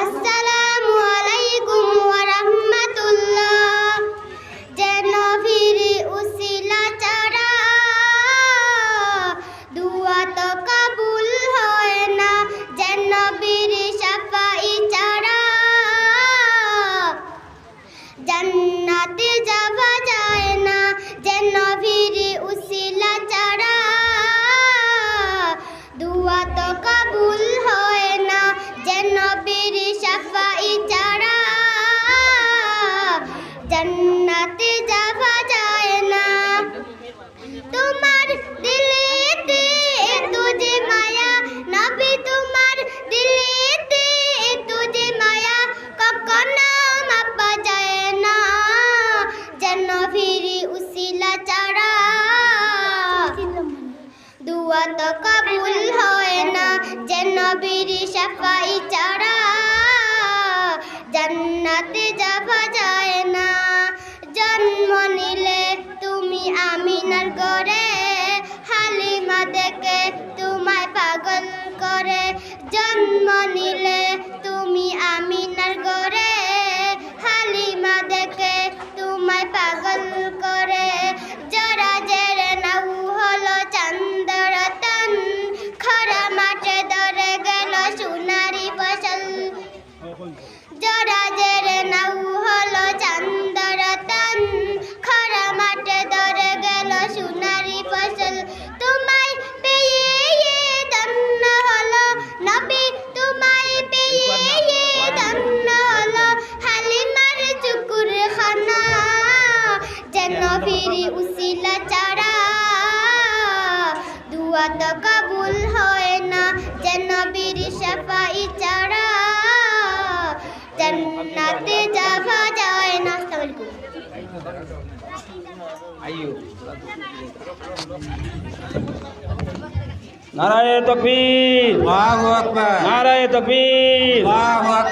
আসসালামু আলাইকুম ওয়া রাহমাতুল্লাহ যেন ফিরে উসিলা চারা দুয়া তো কবুল হয় না। যেন বীর সাফাই চারা জান্নাতে যাওয়া যায় না। যেন ফিরে উসিলা দুয়া কবুল হয় না, যেন নবীর সাফাই চড়া জান্নাতে যাওয়া যায় না। জন্ম নিলে তুমি আমিনার গড়ে, হালিমা দেখে তোমায় পাগল করে। জন্ম নিলে যেন ফিরি উসিলা চারা দুয়া তো কবুল হয় না যেন বীর সাফাই চারা জান্নাতে যাওয়া যায় না। আসসালামু আলাইকুম। নারায় তকবীর। আল্লাহু আকবার। নারায় তকবীর। আল্লাহু আকবার।